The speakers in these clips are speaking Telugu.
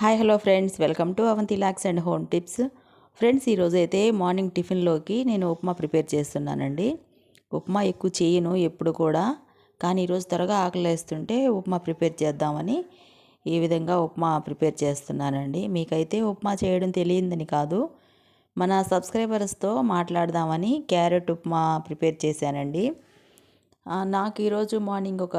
Hi hello friends. Welcome to Avanthi locks and home tips. Friends ఈరోజు అయితే మార్నింగ్ టిఫిన్లోకి నేను ఉప్మా ప్రిపేర్ చేస్తున్నానండి. ఉప్మా ఎక్కువ చేయను ఎప్పుడు కూడా. కానీ ఈరోజు త్వరగా ఆకలిస్తుంటే ఉప్మా ప్రిపేర్ చేద్దామని ఈ విధంగా ఉప్మా ప్రిపేర్ చేస్తున్నానండి. మీకైతే ఉప్మా చేయడం తెలియదని కాదు. మన సబ్స్క్రైబర్స్తో మాట్లాడదామని క్యారెట్ ఉప్మా ప్రిపేర్ చేశానండి. నాకు ఈరోజు మార్నింగ్ ఒక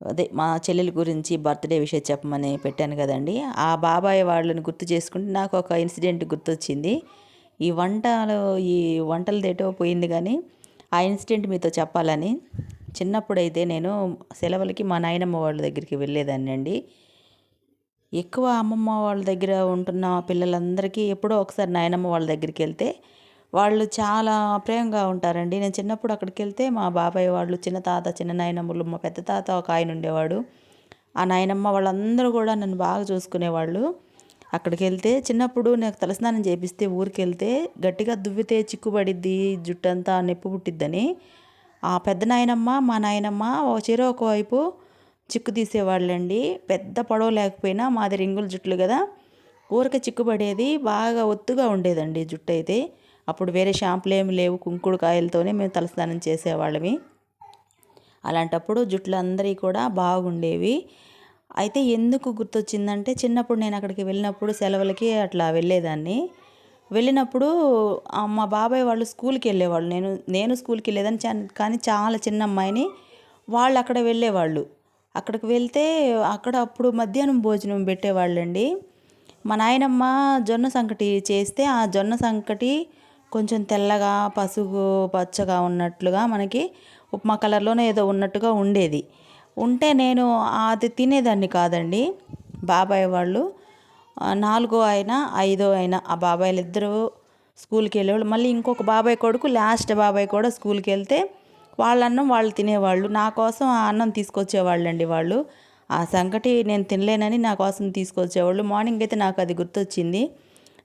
అదే మా చెల్లెల గురించి బర్త్డే విషయం చెప్పమని పెట్టాను కదండి. ఆ బాబాయ్ వాళ్ళని గుర్తు చేసుకుంటే నాకు ఒక ఇన్సిడెంట్ గుర్తొచ్చింది. ఈ వంటలు ఈ వంటలు దేటో పోయింది కానీ ఆ ఇన్సిడెంట్ మీతో చెప్పాలని. చిన్నప్పుడైతే నేను సెలవులకి మా నాయనమ్మ వాళ్ళ దగ్గరికి వెళ్ళేదాన్ని అండి. ఎక్కువ అమ్మమ్మ వాళ్ళ దగ్గర ఉంటున్న పిల్లలందరికీ ఎప్పుడో ఒకసారి నాయనమ్మ వాళ్ళ దగ్గరికి వెళ్తే వాళ్ళు చాలా ప్రేమగా ఉంటారండి. నేను చిన్నప్పుడు అక్కడికి వెళ్తే మా బాబాయ్ వాళ్ళు చిన్న తాత చిన్న నాయనమ్మలు మా పెద్ద తాత ఒక ఆయన ఉండేవాడు. ఆ నాయనమ్మ వాళ్ళందరూ కూడా నన్ను బాగా చూసుకునేవాళ్ళు. అక్కడికి వెళ్తే చిన్నప్పుడు నాకు తలస్నానం చేపిస్తే ఊరికి వెళ్తే గట్టిగా దువ్వితే చిక్కుబడిద్ది జుట్టంతా నొప్పి పుట్టిద్దని. ఆ పెద్ద నాయనమ్మ మా నాయనమ్మ ఓ చీర ఒకవైపు చిక్కు తీసేవాళ్ళండి. పెద్ద పొడవ లేకపోయినా మాది రింగుల జుట్లు కదా. ఊరికే చిక్కుపడేది బాగా ఒత్తుగా ఉండేదండి జుట్టు అయితే. అప్పుడు వేరే షాంపులు ఏమి లేవు కుంకుడు కాయలతోనే మేము తలస్నానం చేసేవాళ్ళమి. అలాంటప్పుడు జుట్లు అందరివి కూడా బాగుండేవి. అయితే ఎందుకు గుర్తొచ్చిందంటే చిన్నప్పుడు నేను అక్కడికి వెళ్ళినప్పుడు సెలవులకి అట్లా వెళ్ళేదాన్ని. వెళ్ళినప్పుడు మా బాబాయ్ వాళ్ళు స్కూల్కి వెళ్ళేవాళ్ళు. నేను నేను స్కూల్కి వెళ్ళేదాన్ని కానీ చాలా చిన్న అమ్మాయిని వాళ్ళు అక్కడ వెళ్ళేవాళ్ళు. అక్కడికి వెళ్తే అక్కడ అప్పుడు మధ్యాహ్నం భోజనం పెట్టేవాళ్ళండి. మా నాయనమ్మ జొన్న సంకటి చేస్తే ఆ జొన్న సంకటి కొంచెం తెల్లగా పసుపు పచ్చగా ఉన్నట్లుగా మనకి ఉప్మా కలర్లోనే ఏదో ఉన్నట్టుగా ఉండేది. ఉంటే నేను అది తినేదాన్ని కాదండి. బాబాయ్ వాళ్ళు నాలుగో అయినా ఐదో అయినా ఆ బాబాయ్లు ఇద్దరు స్కూల్కి వెళ్ళేవాళ్ళు. మళ్ళీ ఇంకొక బాబాయ్ కొడుకు లాస్ట్ బాబాయ్ కూడా స్కూల్కి వెళ్తే వాళ్ళ అన్నం వాళ్ళు తినేవాళ్ళు. నా కోసం ఆ అన్నం తీసుకొచ్చేవాళ్ళండి వాళ్ళు. ఆ సంకటి నేను తినలేనని నా కోసం తీసుకొచ్చేవాళ్ళు. మార్నింగ్ అయితే నాకు అది గుర్తొచ్చింది.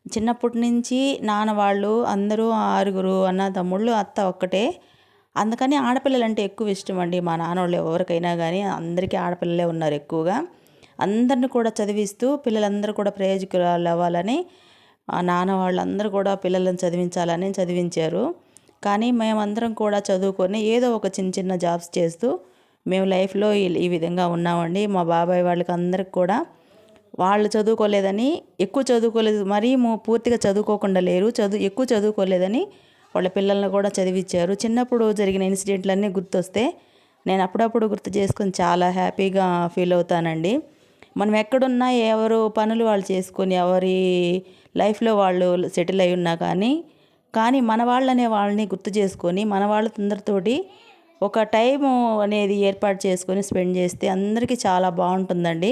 చిన్నప్పటి నుంచి నాన్న వాళ్ళు అందరూ ఆరుగురు అన్న తమ్ముళ్ళు అత్త ఒక్కటే. అందుకని ఆడపిల్లలంటే ఎక్కువ ఇష్టం అండి మా నాన్నోళ్ళు ఎవరికైనా కానీ అందరికీ ఆడపిల్లలే ఉన్నారు ఎక్కువగా. అందరిని కూడా చదివిస్తూ పిల్లలందరూ కూడా ప్రయోజకురాలు అవ్వాలని నాన్న వాళ్ళందరూ కూడా పిల్లలను చదివించాలని చదివించారు. కానీ మేమందరం కూడా చదువుకొని ఏదో ఒక చిన్న చిన్న జాబ్స్ చేస్తూ మేము లైఫ్లో ఈ విధంగా ఉన్నామండి. మా బాబాయ్ వాళ్ళకి అందరికి కూడా వాళ్ళు చదువుకోలేదని ఎక్కువ చదువుకోలేదు మరీ పూర్తిగా చదువుకోకుండా లేరు చదువు ఎక్కువ చదువుకోలేదని వాళ్ళ పిల్లల్ని కూడా చదివించారు చిన్నప్పుడు జరిగిన ఇన్సిడెంట్లన్నీ గుర్తొస్తే నేను అప్పుడప్పుడు గుర్తు చేసుకొని చాలా హ్యాపీగా ఫీల్ అవుతానండి. మనం ఎక్కడున్నా ఎవరు పనులు వాళ్ళు చేసుకొని ఎవరి లైఫ్లో వాళ్ళు సెటిల్ అయి ఉన్నా కానీ కానీ మన వాళ్ళనే వాళ్ళని గుర్తు చేసుకొని మన వాళ్ళ తొందరతోటి ఒక టైము అనేది ఏర్పాటు చేసుకొని స్పెండ్ చేస్తే అందరికీ చాలా బాగుంటుందండి.